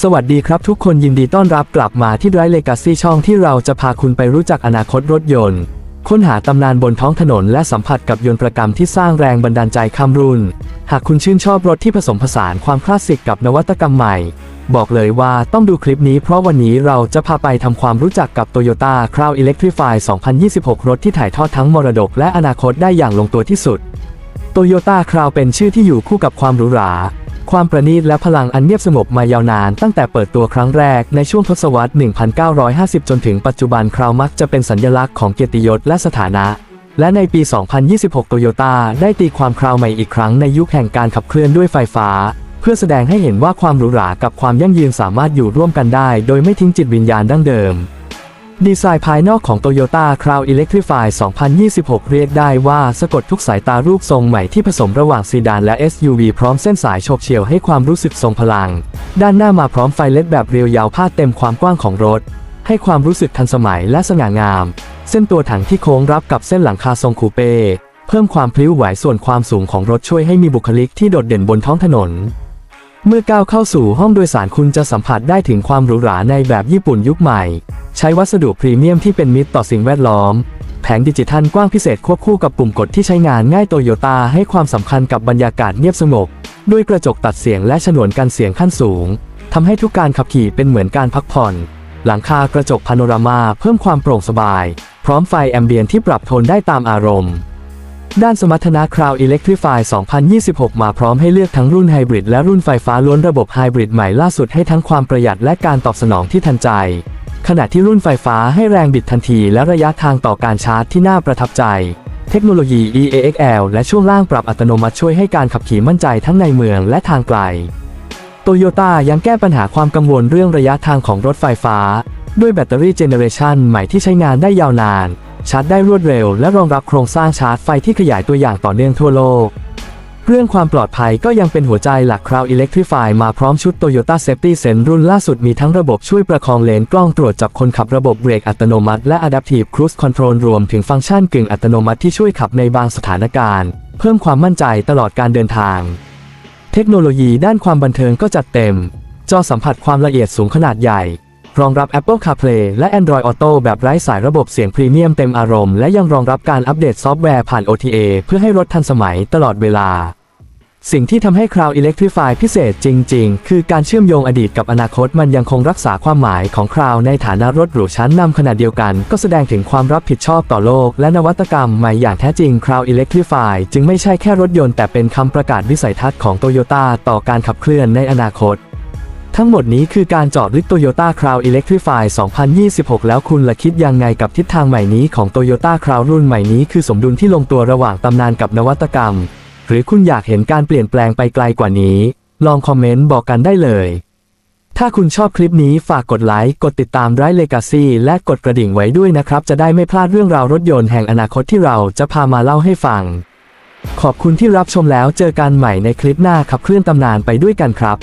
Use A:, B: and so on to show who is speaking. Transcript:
A: สวัสดีครับทุกคนยินดีต้อนรับกลับมาที่ Drive Legacy ช่องที่เราจะพาคุณไปรู้จักอนาคตรถยนต์ ค้นหาตำนานบนท้องถนน และสัมผัสกับยนต์ประกรรมที่สร้างแรงบันดาลใจข้ามรุ่น หากคุณชื่นชอบรถที่ผสมผสานความคลาสสิกกับนวัตกรรมใหม่ บอกเลยว่าต้องดูคลิปนี้เพราะวันนี้เราจะพาไปทำความรู้จักกับ Toyota Crown Electrify 2026 รถที่ถ่ายทอดทั้งมรดกและอนาคตได้อย่างลงตัวที่สุดโตโยต้าคราวเป็นชื่อที่อยู่คู่กับความหรูหรา ความประณีตและพลังอันเงียบสงบมายาวนานตั้งแต่เปิดตัวครั้งแรกในช่วงทศวรรษ 1950 จนถึงปัจจุบันคราวมักจะเป็นสัญลักษณ์ของเกียรติยศและสถานะ และในปี 2026 โตโยต้าได้ตีความคราวใหม่อีกครั้งในยุคแห่งการขับเคลื่อนด้วยไฟฟ้า เพื่อแสดงให้เห็นว่าความหรูหรากับความยั่งยืนสามารถอยู่ร่วมกันได้ โดยไม่ทิ้งจิตวิญญาณดั้งเดิม ดีไซน์ภายนอกของ Toyota Crown Electrify 2026 เรียกได้ว่าสะกดทุกสายตารูปทรงใหม่ที่ผสมระหว่างซีดานและ SUV พร้อมเส้นสายโฉบเฉี่ยวให้ความรู้สึกทรงพลัง ด้านหน้ามาพร้อมไฟเล็ดแบบเรียวยาวพาดเต็มความกว้างของรถ ให้ความรู้สึกทันสมัยและสง่างาม เส้นตัวถังที่โค้งรับกับเส้นหลังคาทรงคูเป้เพิ่มความพลิ้วไหวส่วนความสูงของรถช่วยให้มีบุคลิกที่โดดเด่นบนท้องถนนเมื่อก้าวเข้าสู่ห้องโดยสารคุณจะสัมผัสได้ถึงความหรูหราในแบบญี่ปุ่นยุคใหม่ ใช้วัสดุพรีเมียมที่เป็นมิตรต่อสิ่งแวดล้อม แผงดิจิทัลกว้างพิเศษควบคู่กับปุ่มกดที่ใช้งานง่ายโตโยต้าให้ความสำคัญกับบรรยากาศเงียบสงบ ด้วยกระจกตัดเสียงและฉนวนกันเสียงขั้นสูงทำให้ทุกการขับขี่เป็นเหมือนการพักผ่อน หลังคากระจกพาโนรามาเพิ่มความโปร่งสบาย พร้อมไฟแอมเบียนที่ปรับโทนได้ตามอารมณ์ ด้านสมรรถนะ Crown Electrify 2026 มาพร้อมให้เลือกทั้งรุ่นไฮบริดและรุ่นไฟฟ้าล้วนระบบไฮบริดใหม่ล่าสุดให้ทั้งความประหยัดและการตอบสนองที่ทันใจ ขณะที่รุ่นไฟฟ้าให้แรงบิดทันทีและระยะทางต่อการชาร์จที่น่าประทับใจ เทคโนโลยี EAXL และช่วงล่างปรับอัตโนมัติช่วยให้การขับขี่มั่นใจทั้งในเมืองและทางไกล โตโยต้ายังแก้ปัญหาความกังวลเรื่องระยะทางของรถไฟฟ้า ด้วยแบตเตอรี่เจเนเรชันใหม่ที่ใช้งานได้ยาวนาน ชาร์จได้รวดเร็ว และรองรับโครงสร้างชาร์จไฟที่ขยายตัวอย่างต่อเนื่องทั่วโลก เรื่องความปลอดภัยก็ยังเป็นหัวใจหลัก Crown Electrify มาพร้อมชุด Toyota Safety Sense รุ่นล่าสุดมีทั้งระบบช่วยประคองเลนกล้องตรวจจับคนขับระบบเบรกอัตโนมัติ และ Adaptive Cruise Control รวมถึงฟังก์ชันกึ่งอัตโนมัติที่ช่วยขับในบางสถานการณ์ เพิ่มความมั่นใจตลอดการเดินทาง เทคโนโลยีด้านความบันเทิงก็จัดเต็ม จอสัมผัสความละเอียดสูงขนาดใหญ่ รองรับ Apple CarPlay และ Android Auto แบบไร้สายระบบเสียงพรีเมียมเต็มอารมณ์และยังรองรับการอัปเดตซอฟต์แวร์ผ่าน OTA เพื่อให้รถทันสมัยตลอดเวลา สิ่งที่ทำให้ Crown Electrify พิเศษจริง ๆ คือการเชื่อมโยงอดีตกับอนาคตมันยังคงรักษาความหมายของ Crown ในฐานะรถหรูชั้นนำขนาดเดียวกัน ก็แสดงถึงความรับผิดชอบต่อโลก และนวัตกรรมใหม่อย่างแท้จริง Crown Electrify จึงไม่ใช่แค่รถยนต์แต่เป็นคำประกาศวิสัยทัศน์ของ Toyota ต่อการขับเคลื่อนในอนาคต ทั้งหมดนี้คือการจาะลึก Toyota Crown Electrify 2026 แล้วคุณละคิดยังไงกับทิศทางใหม่นี้ของ Toyota Crown รุ่นใหม่นี้คือสมดุลที่ลงตัวระหว่างตำนานกับนวัตกรรม หรือคุณอยากเห็นการเปลี่ยนแปลงไปไกลกว่านี้ ลองคอมเมนต์บอกกันได้เลย ถ้าคุณชอบคลิปนี้ฝากกดไลค์กดติดตามไร้เลกาซีและกดกระดิ่งไว้ด้วยนะครับ จะได้ไม่พลาดเรื่องราวรถยนต์แห่งอนาคตที่เราจะพามาเล่าให้ฟัง ขอบคุณที่รับชมแล้วเจอกันใหม่ในคลิปหน้าขับเคลื่อนตำนานไปด้วยกันครับ